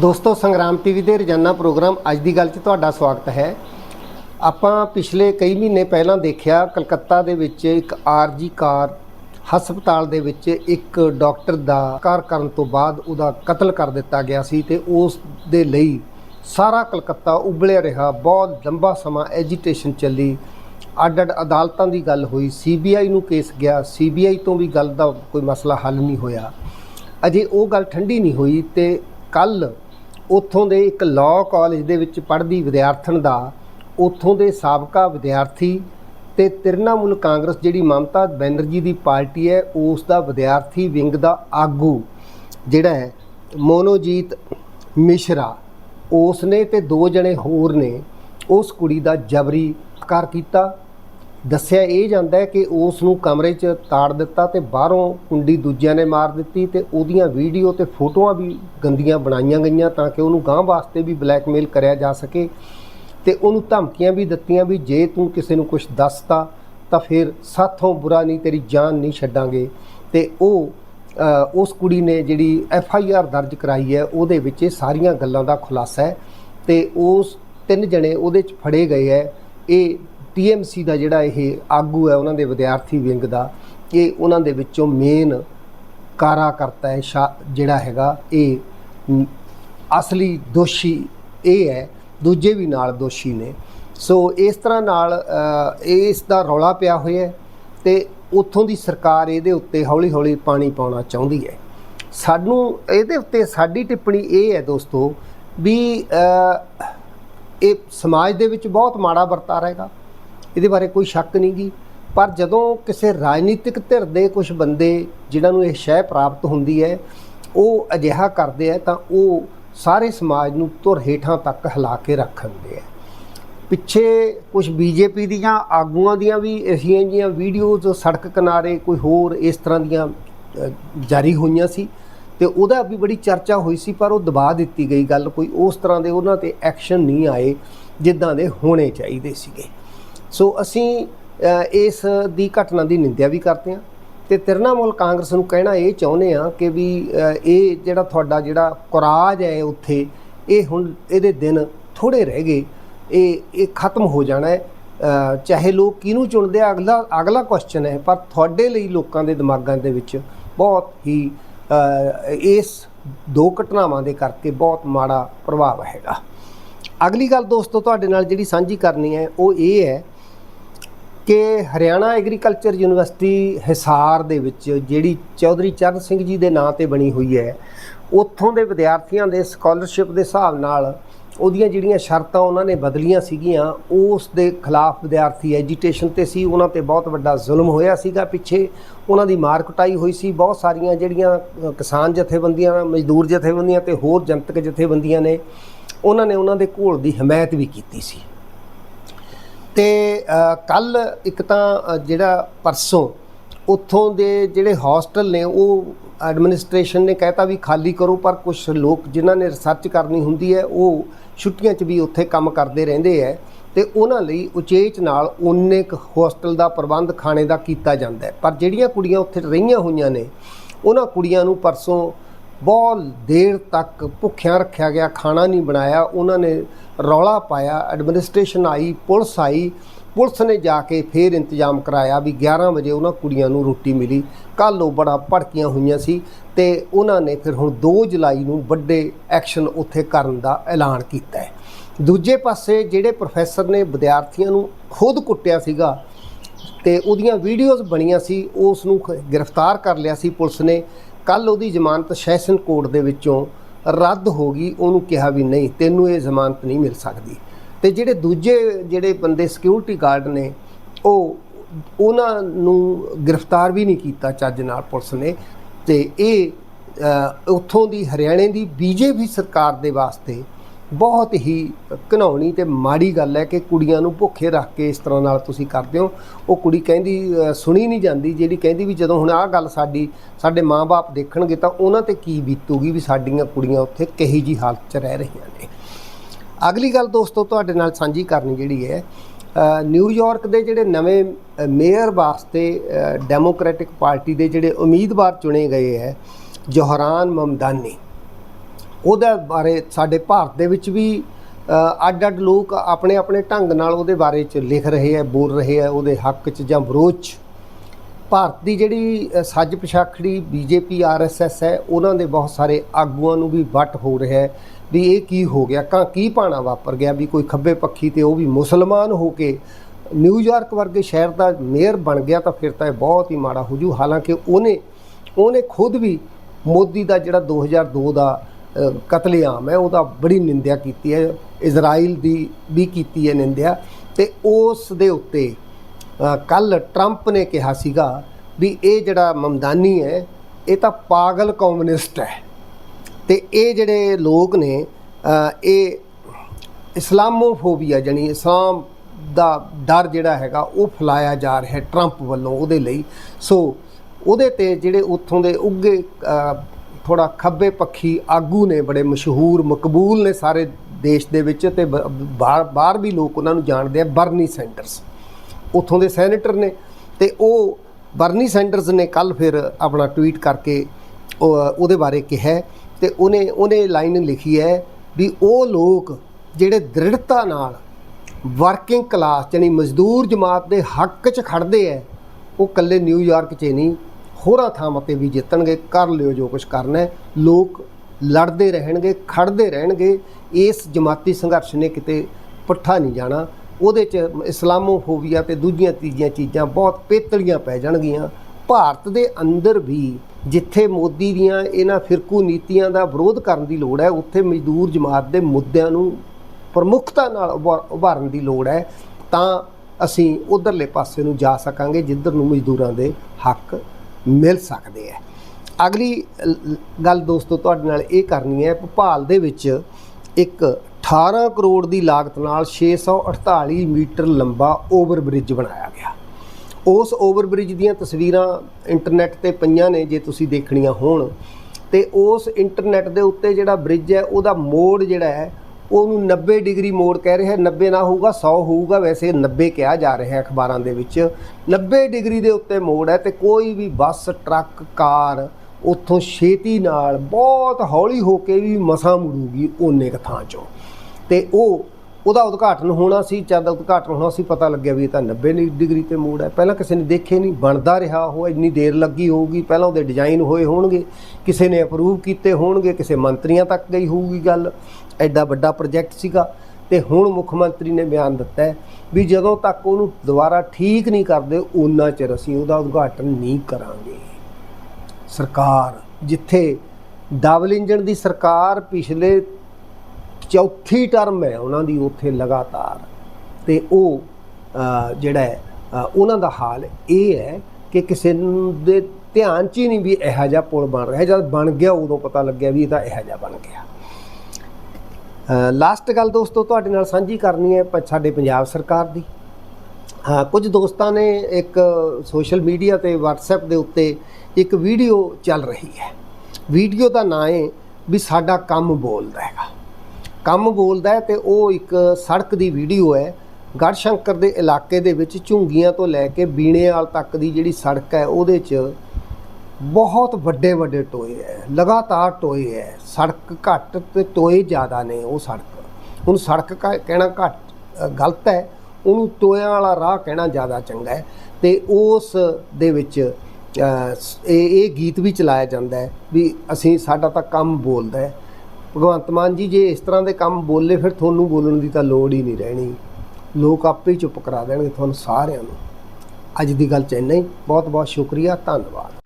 ਦੋਸਤੋ, ਸੰਗਰਾਮ ਟੀਵੀ ਦੇ ਰੋਜ਼ਾਨਾ ਪ੍ਰੋਗਰਾਮ ਅੱਜ ਦੀ ਗੱਲ 'ਚ ਤੁਹਾਡਾ ਸਵਾਗਤ ਹੈ। ਆਪਾਂ ਪਿਛਲੇ ਕਈ ਮਹੀਨੇ ਪਹਿਲਾਂ ਦੇਖਿਆ, ਕਲਕੱਤਾ ਦੇ ਵਿੱਚ ਇੱਕ ਆਰਜੀ ਕਾਰ ਹਸਪਤਾਲ ਦੇ ਵਿੱਚ ਇੱਕ ਡਾਕਟਰ ਦਾ ਕਾਰ ਕਰਨ ਤੋਂ ਬਾਅਦ ਉਹਦਾ ਕਤਲ ਕਰ ਦਿੱਤਾ ਗਿਆ ਸੀ ਤੇ ਉਸ ਦੇ ਲਈ ਸਾਰਾ ਕਲਕੱਤਾ ਉਬਲਿਆ ਰਿਹਾ। ਬਹੁਤ ਲੰਬਾ ਸਮਾਂ ਐਜੀਟੇਸ਼ਨ ਚੱਲੀ। ਅੱਡ ਅੱਡ ਅਦਾਲਤਾਂ ਦੀ ਗੱਲ ਹੋਈ। ਸੀਬੀਆਈ ਨੂੰ ਕੇਸ ਗਿਆ। ਸੀਬੀਆਈ ਤੋਂ ਵੀ ਗੱਲ ਦਾ ਕੋਈ ਮਸਲਾ ਹੱਲ ਨਹੀਂ ਹੋਇਆ। ਅਜੇ ਉਹ ਗੱਲ ਠੰਡੀ ਨਹੀਂ ਹੋਈ ਤੇ ਕੱਲ ਉੱਥੋਂ ਦੇ ਇੱਕ ਲਾਅ ਕਾਲਜ ਦੇ ਵਿੱਚ ਪੜ੍ਹਦੀ ਵਿਦਿਆਰਥਣ ਦਾ, ਉੱਥੋਂ ਦੇ ਸਾਬਕਾ ਵਿਦਿਆਰਥੀ ਤੇ ਤ੍ਰਿਣਮੂਲ ਕਾਂਗਰਸ ਜਿਹੜੀ ਮਮਤਾ ਬੈਨਰਜੀ ਦੀ ਪਾਰਟੀ ਹੈ, ਉਸ ਦਾ ਵਿਦਿਆਰਥੀ ਵਿੰਗ ਦਾ ਆਗੂ ਜਿਹੜਾ ਹੈ, ਮੋਨੋਜੀਤ ਮਿਸ਼ਰਾ ਉਸ ਨੇ ਤੇ ਦੋ ਜਣੇ ਹੋਰ ਨੇ, ਉਸ ਕੁੜੀ ਦਾ ਜਬਰੀ ਕਰ ਕੀਤਾ। ਦੱਸਿਆ ਇਹ ਜਾਂਦਾ ਹੈ ਕਿ ਉਸ ਨੂੰ ਕਮਰੇ 'ਚ ਤਾੜ ਦਿੱਤਾ ਤੇ ਬਾਹਰੋਂ ਕੁੰਡੀ ਦੂਜਿਆਂ ਨੇ ਮਾਰ ਦਿੱਤੀ ਤੇ ਉਹਦੀਆਂ ਵੀਡੀਓ ਤੇ ਫੋਟੋਆਂ ਵੀ ਗੰਦੀਆਂ ਬਣਾਈਆਂ ਗਈਆਂ ਤਾਂ ਕਿ ਉਹਨੂੰ ਗਾਂਹ ਵਾਸਤੇ ਵੀ ਬਲੈਕਮੇਲ ਕਰਿਆ ਜਾ ਸਕੇ ਤੇ ਉਹਨੂੰ ਧਮਕੀਆਂ ਵੀ ਦਿੱਤੀਆਂ ਵੀ ਜੇ ਤੂੰ ਕਿਸੇ ਨੂੰ ਕੁਝ ਦੱਸਤਾ ਤਾਂ ਫਿਰ ਸਾਥੋਂ ਬੁਰਾ ਨਹੀਂ, ਤੇਰੀ ਜਾਨ ਨਹੀਂ ਛੱਡਾਂਗੇ। ਤੇ ਉਹ ਉਸ ਕੁੜੀ ਨੇ ਜਿਹੜੀ ਐਫ ਆਈ ਆਰ ਦਰਜ ਕਰਾਈ ਹੈ, ਉਹਦੇ ਵਿੱਚ ਇਹ ਸਾਰੀਆਂ ਗੱਲਾਂ ਦਾ ਖੁਲਾਸਾ ਹੈ ਤੇ ਉਸ ਤਿੰਨ ਜਣੇ ਉਹਦੇ ਚ ਫੜੇ ਗਏ ਹੈ। ਇਹ ਟੀਐਮਸੀ ਦਾ ਜਿਹੜਾ ਇਹ ਆਗੂ ਹੈ ਉਹਨਾਂ ਦੇ ਵਿਦਿਆਰਥੀ ਵਿੰਗ ਦਾ ਇਹ ਉਹਨਾਂ ਦੇ ਵਿੱਚੋਂ ਮੇਨ ਕਾਰਾ ਕਰਤਾ ਹੈ ਸ਼ਾ- ਜਿਹੜਾ ਹੈਗਾ ਇਹ ਅਸਲੀ ਦੋਸ਼ੀ ਇਹ ਹੈ ਦੂਜੇ ਵੀ ਨਾਲ ਦੋਸ਼ੀ ਨੇ। ਸੋ ਇਸ ਤਰ੍ਹਾਂ ਨਾਲ ਅ, ਇਸ ਦਾ ਰੌਲਾ ਪਿਆ ਹੋਇਆ ਹੈ ਤੇ ਉੱਥੋਂ ਦੀ ਸਰਕਾਰ ਇਹਦੇ ਉੱਤੇ ਹੌਲੀ-ਹੌਲੀ ਪਾਣੀ ਪਾਉਣਾ ਚਾਹੁੰਦੀ ਹੈ। ਸਾਨੂੰ ਇਹਦੇ ਉੱਤੇ ਸਾਡੀ ਟਿੱਪਣੀ ਇਹ ਹੈ ਦੋਸਤੋ ਵੀ ਇਹ ਸਮਾਜ ਦੇ ਵਿੱਚ ਬਹੁਤ ਮਾੜਾ ਵਰਤਾਰਾ ਹੈਗਾ। ਇਹਦੇ ਬਾਰੇ ਕੋਈ ਸ਼ੱਕ ਨਹੀਂ ਗੀ। ਪਰ ਜਦੋਂ ਕਿਸੇ ਰਾਜਨੀਤਿਕ ਧਿਰ ਦੇ ਕੁਝ ਬੰਦੇ ਜਿਨ੍ਹਾਂ ਨੂੰ ਇਹ ਸ਼ਹਿ ਪ੍ਰਾਪਤ ਹੁੰਦੀ ਹੈ, ਉਹ ਅਜਿਹਾ ਕਰਦੇ ਆ ਤਾਂ ਉਹ ਸਾਰੇ ਸਮਾਜ ਨੂੰ ਧੁਰ ਹੇਠਾਂ ਤੱਕ ਹਿਲਾ ਕੇ ਰੱਖ ਦਿੰਦੇ ਆ ਪਿੱਛੇ ਕੁਝ ਬੀਜੇਪੀ ਦੀਆਂ ਆਗੂਆਂ ਦੀਆਂ ਵੀ ਐਸੀਆਂ ਜੀਆਂ ਵੀਡੀਓਜ਼, ਸੜਕ ਕਿਨਾਰੇ ਕੋਈ ਹੋਰ ਇਸ ਤਰ੍ਹਾਂ ਦੀਆਂ ਜਾਰੀ ਹੋਈਆਂ ਸੀ ਤੇ ਉਹਦਾ ਵੀ ਬੜੀ ਚਰਚਾ ਹੋਈ ਸੀ, ਪਰ ਉਹ ਦਬਾ ਦਿੱਤੀ ਗਈ ਗੱਲ ਕੋਈ। ਉਸ ਤਰ੍ਹਾਂ ਦੇ ਉਹਨਾਂ ਤੇ ਐਕਸ਼ਨ ਨਹੀਂ ਆਏ ਜਿੱਦਾਂ ਦੇ ਹੋਣੇ ਚਾਹੀਦੇ ਸੀਗੇ। ਸੋ ਅਸੀਂ ਇਸ ਦੀ ਘਟਨਾ ਦੀ ਨਿੰਦਿਆ ਵੀ ਕਰਦੇ ਹਾਂ। ਤੇ ਤ੍ਰਿਣਮੂਲ ਕਾਂਗਰਸ ਨੂੰ ਕਹਿਣਾ ਇਹ ਚਾਹੁੰਦੇ ਆ ਕਿ ਵੀ ਇਹ ਜਿਹੜਾ ਤੁਹਾਡਾ ਜਿਹੜਾ ਕੁਰਾਜ ਹੈ ਉੱਥੇ, ਇਹ ਹੁਣ ਇਹਦੇ ਦਿਨ ਥੋੜੇ ਰਹਿ ਗਏ। ਇਹ ਇਹ ਖਤਮ ਹੋ ਜਾਣਾ ਹੈ। ਚਾਹੇ ਲੋਕ ਕਿਹਨੂੰ ਚੁਣਦੇ ਆ, ਅਗਲਾ ਅਗਲਾ ਕੁਐਸਚਨ ਹੈ, ਪਰ ਤੁਹਾਡੇ ਲਈ ਲੋਕਾਂ ਦੇ ਦਿਮਾਗਾਂ ਦੇ ਵਿੱਚ ਬਹੁਤ ਹੀ ਇਸ ਦੋ ਘਟਨਾਵਾਂ ਦੇ ਕਰਕੇ ਬਹੁਤ ਮਾੜਾ ਪ੍ਰਭਾਵ ਹੈਗਾ। ਅਗਲੀ ਗੱਲ ਦੋਸਤੋ, ਤੁਹਾਡੇ ਨਾਲ ਜਿਹੜੀ ਸਾਂਝੀ ਕਰਨੀ ਹੈ, ਉਹ ਇਹ ਹੈ ਕਿ ਹਰਿਆਣਾ ਐਗਰੀਕਲਚਰ ਯੂਨੀਵਰਸਿਟੀ ਹਿਸਾਰ ਦੇ ਵਿੱਚ, ਜਿਹੜੀ ਚੌਧਰੀ ਚਰਨ ਸਿੰਘ ਜੀ ਦੇ ਨਾਂ ਤੇ ਬਣੀ ਹੋਈ ਹੈ, ਉੱਥੋਂ ਦੇ ਵਿਦਿਆਰਥੀਆਂ ਦੇ ਸਕਾਲਰਸ਼ਿਪ ਦੇ ਹਿਸਾਬ ਨਾਲ ਉਹਦੀਆਂ ਜਿਹੜੀਆਂ ਸ਼ਰਤਾਂ ਉਹਨਾਂ ਨੇ ਬਦਲੀਆਂ ਸੀਗੀਆਂ, ਉਸ ਦੇ ਖਿਲਾਫ ਵਿਦਿਆਰਥੀ ਐਜੀਟੇਸ਼ਨ ਤੇ ਸੀ, ਉਹਨਾਂ ਤੇ ਬਹੁਤ ਵੱਡਾ ਜ਼ੁਲਮ ਹੋਇਆ ਸੀਗਾ ਪਿੱਛੇ, ਉਹਨਾਂ ਦੀ ਮਾਰ ਕੁਟਾਈ ਹੋਈ ਸੀ, ਬਹੁਤ ਸਾਰੀਆਂ ਜਿਹੜੀਆਂ ਕਿਸਾਨ ਜਥੇਬੰਦੀਆਂ, ਮਜ਼ਦੂਰ ਜਥੇਬੰਦੀਆਂ ਤੇ ਹੋਰ ਜਨਤਕ ਜਥੇਬੰਦੀਆਂ ਨੇ, ਉਹਨਾਂ ਨੇ ਉਹਨਾਂ ਦੇ ਘੋਲ ਦੀ ਹਮਾਇਤ ਵੀ ਕੀਤੀ ਸੀ। ਤੇ ਕੱਲ ਇੱਕ ਤਾਂ ਜਿਹੜਾ ਪਰਸੋਂ ਉੱਥੋਂ ਦੇ ਜਿਹੜੇ ਹੌਸਟਲ ਨੇ, ਉਹ ਐਡਮਿਨਿਸਟ੍ਰੇਸ਼ਨ ਨੇ ਕਹਿਤਾ ਵੀ ਖਾਲੀ ਕਰੋ, ਪਰ ਕੁਝ ਲੋਕ ਜਿਨ੍ਹਾਂ ਨੇ ਰਿਸਰਚ ਕਰਨੀ ਹੁੰਦੀ ਹੈ, ਉਹ ਛੁੱਟੀਆਂ 'ਚ ਵੀ ਉੱਥੇ ਕੰਮ ਕਰਦੇ ਰਹਿੰਦੇ ਹੈ ਤੇ ਉਹਨਾਂ ਲਈ ਉਚੇਚ ਨਾਲ ਉਨੇ ਕੁ ਹੋਸਟਲ ਦਾ ਪ੍ਰਬੰਧ ਖਾਣੇ ਦਾ ਕੀਤਾ ਜਾਂਦਾ ਪਰ ਜਿਹੜੀਆਂ ਕੁੜੀਆਂ ਉੱਥੇ ਰਹੀਆਂ ਹੋਈਆਂ ਨੇ, ਉਹਨਾਂ ਕੁੜੀਆਂ ਨੂੰ ਪਰਸੋਂ ਬਹੁਤ ਦੇਰ ਤੱਕ ਭੁੱਖਿਆਂ ਰੱਖਿਆ ਗਿਆ, ਖਾਣਾ ਨਹੀਂ ਬਣਾਇਆ। ਉਹਨਾਂ ਨੇ ਰੌਲਾ ਪਾਇਆ ਐਡਮਿਨਿਸਟ੍ਰੇਸ਼ਨ ਆਈ, ਪੁਲਿਸ ਆਈ। ਪੁਲਿਸ ਨੇ ਜਾ ਕੇ ਫੇਰ ਇੰਤਜ਼ਾਮ ਕਰਾਇਆ ਵੀ 11 ਵਜੇ ਉਹਨਾਂ ਕੁੜੀਆਂ ਨੂੰ ਰੋਟੀ ਮਿਲੀ। ਕੱਲ ਉਹ ਬੜਾ ਭੜਕੀਆਂ ਹੋਈਆਂ ਸੀ ਤੇ ਉਹਨਾਂ ਨੇ ਫਿਰ ਹੁਣ 2 ਜੁਲਾਈ ਨੂੰ ਵੱਡੇ ਐਕਸ਼ਨ ਉੱਥੇ ਕਰਨ ਦਾ ਐਲਾਨ ਕੀਤਾ ਹੈ। ਦੂਜੇ ਪਾਸੇ ਜਿਹੜੇ ਪ੍ਰੋਫੈਸਰ ਨੇ ਵਿਦਿਆਰਥੀਆਂ ਨੂੰ ਖੁਦ ਕੁੱਟਿਆ ਸੀਗਾ ਤੇ ਉਹਦੀਆਂ ਵੀਡੀਓਜ਼ ਬਣੀਆਂ ਸੀ, ਉਸ ਨੂੰ ਗ੍ਰਿਫਤਾਰ ਕਰ ਲਿਆ ਸੀ ਪੁਲਿਸ ਨੇ। ਕੱਲ ਉਹਦੀ ਜ਼ਮਾਨਤ ਸੈਸ਼ਨ ਕੋਰਟ ਦੇ ਵਿੱਚੋਂ ਰੱਦ ਹੋ ਗਈ, ਉਹਨੂੰ ਕਿਹਾ ਵੀ ਨਹੀਂ, ਤੈਨੂੰ ਇਹ ਜ਼ਮਾਨਤ ਨਹੀਂ ਮਿਲ ਸਕਦੀ। ਤੇ ਜਿਹੜੇ ਦੂਜੇ ਜਿਹੜੇ ਬੰਦੇ ਸਿਕਿਉਰਿਟੀ ਗਾਰਡ ਨੇ, ਉਹ ਉਹਨਾਂ ਨੂੰ ਗ੍ਰਿਫਤਾਰ ਵੀ ਨਹੀਂ ਕੀਤਾ ਚੱਜ ਨਾਲ ਪੁਲਿਸ ਨੇ। ਤੇ ਇਹ ਉੱਥੋਂ ਦੀ ਹਰਿਆਣੇ ਦੀ ਬੀਜੇਪੀ ਸਰਕਾਰ ਦੇ ਵਾਸਤੇ ਬਹੁਤ ਹੀ ਘਿਨਾਉਣੀ ਤੇ ਮਾੜੀ ਗੱਲ ਹੈ ਕਿ ਕੁੜੀਆਂ ਨੂੰ ਭੁੱਖੇ ਰੱਖ ਕੇ ਇਸ ਤਰ੍ਹਾਂ ਨਾਲ ਤੁਸੀਂ ਕਰਦੇ ਹੋ। ਉਹ ਕੁੜੀ ਕਹਿੰਦੀ ਸੁਣੀ ਨਹੀਂ ਜਾਂਦੀ ਜਿਹੜੀ ਕਹਿੰਦੀ ਵੀ ਜਦੋਂ ਹੁਣ ਆਹ ਗੱਲ ਸਾਡੀ ਸਾਡੇ ਮਾਪੇ ਦੇਖਣਗੇ ਤਾਂ ਉਹਨਾਂ ਤੇ ਕੀ ਬੀਤੂਗੀ ਵੀ ਸਾਡੀਆਂ ਕੁੜੀਆਂ ਉੱਥੇ ਕਹੀ ਜੀ ਹਾਲਤ 'ਚ ਰਹਿ ਰਹੀਆਂ ਨੇ। ਅਗਲੀ ਗੱਲ ਦੋਸਤੋ ਤੁਹਾਡੇ ਨਾਲ ਸਾਂਝੀ ਕਰਨੀ ਜਿਹੜੀ ਹੈ ਅ, ਨਿਊਯਾਰਕ ਦੇ ਜਿਹੜੇ ਨਵੇਂ ਮੇਅਰ ਵਾਸਤੇ ਡੈਮੋਕ੍ਰੈਟਿਕ ਪਾਰਟੀ ਦੇ ਜਿਹੜੇ ਉਮੀਦਵਾਰ ਚੁਣੇ ਗਏ ਹੈ ਜੋਹਰਾਨ ਮਮਦਾਨੀ। ਉਹਦੇ ਬਾਰੇ ਸਾਡੇ ਭਾਰਤ ਦੇ ਵਿੱਚ ਵੀ ਅੱਡ-ਅੱਡ ਲੋਕ ਆਪਣੇ ਆਪਣੇ ਢੰਗ ਨਾਲ ਉਹਦੇ ਬਾਰੇ ਚ ਲਿਖ ਰਹੇ ਹੈ ਬੋਲ ਰਹੇ ਹੈ ਉਹਦੇ ਹੱਕ ਚ ਜਾਂ ਵਿਰੋਧ ਚ। ਭਾਰਤ ਦੀ ਜਿਹੜੀ ਅ, ਸੱਜ ਪਛਾਖੜੀ ਬੀਜੇਪੀ ਆਰਐਸਐਸ ਹੈ ਉਹਨਾਂ ਦੇ ਬਹੁਤ ਸਾਰੇ ਆਗੂਆਂ ਨੂੰ ਵੀ ਵੱਟ ਹੋ ਰਿਹਾ ਹੈ ਵੀ ਇਹ ਕੀ ਹੋ ਗਿਆ ਕਾਂ ਕੀ ਪਾਣਾ ਵਾਪਰ ਗਿਆ ਵੀ ਕੋਈ ਖੱਬੇ ਪੱਖੀ ਤੇ ਉਹ ਵੀ ਮੁਸਲਮਾਨ ਹੋ ਕੇ ਨਿਊਯਾਰਕ ਵਰਗੇ ਸ਼ਹਿਰ ਦਾ ਮੇਅਰ ਬਣ ਗਿਆ ਤਾਂ ਫਿਰ ਤਾਂ ਇਹ ਬਹੁਤ ਹੀ ਮਾੜਾ ਹੋ ਜੂ ਹਾਲਾਂਕਿ ਉਹਨੇ ਉਹਨੇ ਖੁਦ ਵੀ ਮੋਦੀ ਦਾ ਜਿਹੜਾ 2002 ਦਾ ਕਤਲੇਆਮ ਹੈ, ਉਹਦਾ ਬੜੀ ਨਿੰਦਿਆ ਕੀਤੀ ਹੈ, ਇਜ਼ਰਾਈਲ ਦੀ ਵੀ ਕੀਤੀ ਹੈ ਨਿੰਦਿਆ ਤੇ ਉਸ ਦੇ ਉੱਤੇ ਕੱਲ ਟਰੰਪ ਨੇ ਕਿਹਾ ਸੀਗਾ ਵੀ ਇਹ ਜਿਹੜਾ ਮਮਦਾਨੀ ਹੈ, ਇਹ ਤਾਂ ਪਾਗਲ ਕਮਿਊਨਿਸਟ ਹੈ। ਤੇ ਇਹ ਜਿਹੜੇ ਲੋਕ ਨੇ ਇਹ ਇਸਲਾਮੋਫੋਬੀਆ ਜਾਨੀ ਇਸਲਾਮ ਦਾ ਡਰ ਜਿਹੜਾ ਹੈਗਾ, ਉਹ ਫੈਲਾਇਆ ਜਾ ਰਿਹਾ ਹੈ ਟਰੰਪ ਵੱਲੋਂ ਉਹਦੇ ਲਈ। ਸੋ ਉਹਦੇ ਤੇ ਜਿਹੜੇ ਉੱਥੋਂ ਦੇ ਉੱਗੇ ਥੋੜਾ ਖੱਬੇ ਪੱਖੀ ਆਗੂ ਨੇ, ਬੜੇ ਮਸ਼ਹੂਰ, ਮਕਬੂਲ ਨੇ ਸਾਰੇ ਦੇਸ਼ ਦੇ ਵਿੱਚ ਤੇ ਬਾਹਰ ਬਾਹਰ ਵੀ ਲੋਕ ਉਹਨਾਂ ਨੂੰ ਜਾਣਦੇ ਆ, ਬਰਨੀ ਸੈਂਟਰਸ। ਉੱਥੋਂ ਦੇ ਸੈਨੇਟਰ ਨੇ ਤੇ ਉਹ ਬਰਨੀ ਸੈਂਟਰਸ ਨੇ ਕੱਲ ਫਿਰ ਆਪਣਾ ਟਵੀਟ ਕਰਕੇ ਉਹਦੇ ਬਾਰੇ ਕਿਹਾ ਹੈ ਤੇ ਉਹਨੇ ਉਹਨੇ ਲਾਈਨ ਲਿਖੀ ਹੈ ਵੀ ਉਹ ਲੋਕ ਜਿਹੜੇ ਦ੍ਰਿੜਤਾ ਨਾਲ ਵਰਕਿੰਗ ਕਲਾਸ ਜਾਨੀ ਮਜ਼ਦੂਰ ਜਮਾਤ ਦੇ ਹੱਕ 'ਚ ਖੜਦੇ ਐ ਉਹ ਕੱਲੇ ਨਿਊਯਾਰਕ 'ਚ ਨਹੀਂ ਹੋਰਾਂ ਥਾਵਾਂ ਤੇ ਵੀ ਜਿੱਤਣਗੇ, ਕਰ ਲਿਓ ਜੋ ਕੁਝ ਕਰਨਾ ਹੈ। ਲੋਕ ਲੜਦੇ ਰਹਿਣਗੇ, ਖੜਦੇ ਰਹਿਣਗੇ। ਇਸ ਜਮਾਤੀ ਸੰਘਰਸ਼ ਨੇ ਕਿਤੇ ਪੁੱਠਾ ਨਹੀਂ ਜਾਣਾ। ਉਹਦੇ 'ਚ ਇਸਲਾਮੋਫੋਬੀਆ ਤੇ ਦੂਜੀਆਂ ਤੀਜੀਆਂ ਚੀਜ਼ਾਂ ਬਹੁਤ ਪੇਤਲੀਆਂ ਪੈ ਜਾਣਗੀਆਂ। ਭਾਰਤ ਦੇ ਅੰਦਰ ਵੀ ਜਿੱਥੇ ਮੋਦੀ ਦੀਆਂ ਇਹਨਾਂ ਫਿਰਕੂ ਨੀਤੀਆਂ ਦਾ ਵਿਰੋਧ ਕਰਨ ਦੀ ਲੋੜ ਹੈ, ਉੱਥੇ ਮਜ਼ਦੂਰ ਜਮਾਤ ਦੇ ਮੁੱਦਿਆਂ ਨੂੰ ਪ੍ਰਮੁੱਖਤਾ ਨਾਲ ਉਭਾ- ਉਭਾਰਨ ਦੀ ਲੋੜ ਹੈ। ਤਾਂ ਅਸੀਂ ਉਧਰਲੇ ਪਾਸੇ ਨੂੰ ਜਾ ਸਕਾਂਗੇ, ਜਿੱਧਰ ਨੂੰ ਮਜ਼ਦੂਰਾਂ ਦੇ ਹੱਕ ਮਿਲ ਸਕਦੇ ਹੈ ਅਗਲੀ ਗੱਲ ਦੋਸਤੋ ਤੁਹਾਡੇ ਨਾਲ ਇਹ ਕਰਨੀ ਹੈ, ਭੋਪਾਲ ਦੇ ਵਿੱਚ ਇੱਕ 18 ਕਰੋੜ ਦੀ ਲਾਗਤ ਨਾਲ 648 ਮੀਟਰ ਲੰਬਾ ਓਵਰਬ੍ਰਿਜ ਬਣਾਇਆ ਗਿਆ। ਉਸ ਓਵਰਬ੍ਰਿਜ ਦੀਆਂ ਤਸਵੀਰਾਂ ਇੰਟਰਨੈਟ ਤੇ ਪਈਆਂ ਨੇ, ਜੇ ਤੁਸੀਂ ਦੇਖਣੀਆਂ ਹੋਣ। ਤੇ ਉਸ ਇੰਟਰਨੈਟ ਦੇ ਉੱਤੇ ਜਿਹੜਾ ਬ੍ਰਿਜ ਹੈ, ਉਹਦਾ ਮੋੜ ਜਿਹੜਾ ਹੈ ਉਹਨੂੰ 90 ਡਿਗਰੀ ਮੋੜ ਕਹਿ ਰਿਹਾ 90 ਨਾ ਹੋਊਗਾ 100 ਹੋਊਗਾ, ਵੈਸੇ 90 ਕਿਹਾ ਜਾ ਰਿਹਾ ਹੈ ਅਖਬਾਰਾਂ ਦੇ ਵਿੱਚ। 90 ਡਿਗਰੀ ਦੇ ਉੱਤੇ ਮੋੜ ਹੈ ਤੇ ਕੋਈ ਵੀ ਬੱਸ, ਟਰੱਕ, ਕਾਰ ਉੱਥੋਂ ਛੇਤੀ ਨਾਲ, ਬਹੁਤ ਹੌਲੀ ਹੋ ਕੇ ਵੀ ਮਸਾਂ ਮੁੜੂਗੀ ਓਨੇ ਕੁ ਥਾਂ ਚੋਂ। ਤੇ ਉਹ, ਉਹਦਾ ਉਦਘਾਟਨ ਹੋਣਾ ਸੀ ਜਦ ਉਦਘਾਟਨ ਹੋਣਾ ਸੀ, ਪਤਾ ਲੱਗਿਆ ਵੀ ਇਹ ਤਾਂ 90 ਡਿਗਰੀ ਤੇ ਮੋੜ ਹੈ। ਪਹਿਲਾਂ ਕਿਸੇ ਨੇ ਦੇਖੇ ਨਹੀਂ, ਬਣਦਾ ਰਿਹਾ ਉਹ, ਇੰਨੀ ਦੇਰ ਲੱਗੀ ਹੋਊਗੀ। ਪਹਿਲਾਂ ਉਹਦੇ ਡਿਜ਼ਾਈਨ ਹੋਏ ਹੋਣਗੇ, ਕਿਸੇ ਨੇ ਅਪਰੂਵ ਕੀਤੇ ਹੋਣਗੇ, ਕਿਸੇ ਮੰਤਰੀਆਂ ਤੱਕ ਗਈ ਹੋਊਗੀ ਗੱਲ। ਐਡਾ ਵੱਡਾ ਪ੍ਰੋਜੈਕਟ ਸੀਗਾ ਤੇ ਹੁਣ ਮੁੱਖ ਮੰਤਰੀ ਨੇ ਬਿਆਨ ਦਿੱਤਾ ਵੀ ਜਦੋਂ ਤੱਕ ਉਹਨੂੰ ਦੁਬਾਰਾ ਠੀਕ ਨਹੀਂ ਕਰਦੇ ਉਨਾ ਚਿਰ ਅਸੀਂ ਉਹਦਾ ਉਦਘਾਟਨ ਨਹੀਂ ਕਰਾਂਗੇ। ਸਰਕਾਰ, ਜਿੱਥੇ ਡਬਲ ਇੰਜਨ ਦੀ ਸਰਕਾਰ ਪਿਛਲੇ ਚੌਥੀ ਟਰਮ ਹੈ ਉਹਨਾਂ ਦੀ ਉੱਥੇ ਲਗਾਤਾਰ ਤੇ ਉਹ ਜਿਹੜਾ ਉਹਨਾਂ ਦਾ ਹਾਲ ਇਹ ਹੈ ਕਿ ਕਿਸੇ ਦੇ ਧਿਆਨ 'ਚ ਹੀ ਨਹੀਂ ਵੀ ਇਹੋ ਜਿਹਾ ਪੁਲ ਬਣ ਰਿਹਾ। ਜਦ ਬਣ ਗਿਆ ਉਦੋਂ ਪਤਾ ਲੱਗਿਆ ਵੀ ਇਹ ਤਾਂ ਇਹੋ ਜਿਹਾ ਬਣ ਗਿਆ। ਲਾਸਟ ਗੱਲ ਦੋਸਤੋ, ਤੁਹਾਡੇ ਨਾਲ ਸਾਂਝੀ ਕਰਨੀ ਹੈ ਪ- ਸਾਡੇ ਪੰਜਾਬ ਸਰਕਾਰ ਦੀ। ਹਾਂ, ਕੁਝ ਦੋਸਤਾਂ ਨੇ ਇੱਕ ਸੋਸ਼ਲ ਮੀਡੀਆ ਤੇ WhatsApp ਦੇ ਉੱਤੇ ਇੱਕ ਵੀਡੀਓ ਚੱਲ ਰਹੀ ਹੈ। ਵੀਡੀਓ ਦਾ ਨਾਂ ਹੈ ਵੀ ਸਾਡਾ ਕੰਮ ਬੋਲਦਾ ਹੈਗਾ। ਕੰਮ ਬੋਲਦਾ ਹੈ ਤੇ ਉਹ ਇੱਕ ਸੜਕ ਦੀ ਵੀਡੀਓ ਹੈ। ਗੜਸ਼ੰਕਰ ਦੇ ਇਲਾਕੇ ਦੇ ਵਿੱਚ ਝੁੰਗੀਆਂ ਤੋਂ ਲੈ ਕੇ ਬੀਣੇਵਾਲ ਤੱਕ ਦੀ ਜਿਹੜੀ ਸੜਕ ਹੈ, ਉਹਦੇ 'ਚ ਬਹੁਤ ਵੱਡੇ ਵੱਡੇ ਟੋਏ ਹੈ ਲਗਾਤਾਰ ਟੋਏ ਹੈ ਸੜਕ ਘੱਟ ਤੇ ਟੋਏ ਜ਼ਿਆਦਾ ਨੇ ਉਹ ਸੜਕ। ਹੁਣ ਸੜਕ ਕ- ਕਹਿਣਾ ਘੱਟ ਗਲਤ ਹੈ ਉਹਨੂੰ ਟੋਇਆਂ ਵਾਲਾ ਰਾਹ ਕਹਿਣਾ ਜ਼ਿਆਦਾ ਚੰਗਾ ਹੈ ਤੇ ਉਸ ਦੇ ਵਿੱਚ ਇਹ ਇਹ ਗੀਤ ਵੀ ਚਲਾਇਆ ਜਾਂਦਾ ਹੈ ਵੀ ਅਸੀਂ, ਸਾਡਾ ਤਾਂ ਕੰਮ ਬੋਲਦਾ ਹੈ ਭਗਵੰਤ ਮਾਨ ਜੀ ਜੇ ਇਸ ਤਰ੍ਹਾਂ ਦੇ ਕੰਮ ਬੋਲੇ, ਫਿਰ ਤੁਹਾਨੂੰ ਬੋਲਣ ਦੀ ਤਾਂ ਲੋੜ ਹੀ ਨਹੀਂ ਰਹਿਣੀ। ਲੋਕ ਆਪੇ ਹੀ ਚੁੱਪ ਕਰਾ ਦੇਣਗੇ ਤੁਹਾਨੂੰ ਸਾਰਿਆਂ ਨੂੰ। ਅੱਜ ਦੀ ਗੱਲ ਚ ਇੰਨਾ ਹੀ। ਬਹੁਤ ਬਹੁਤ ਸ਼ੁਕਰੀਆ, ਧੰਨਵਾਦ।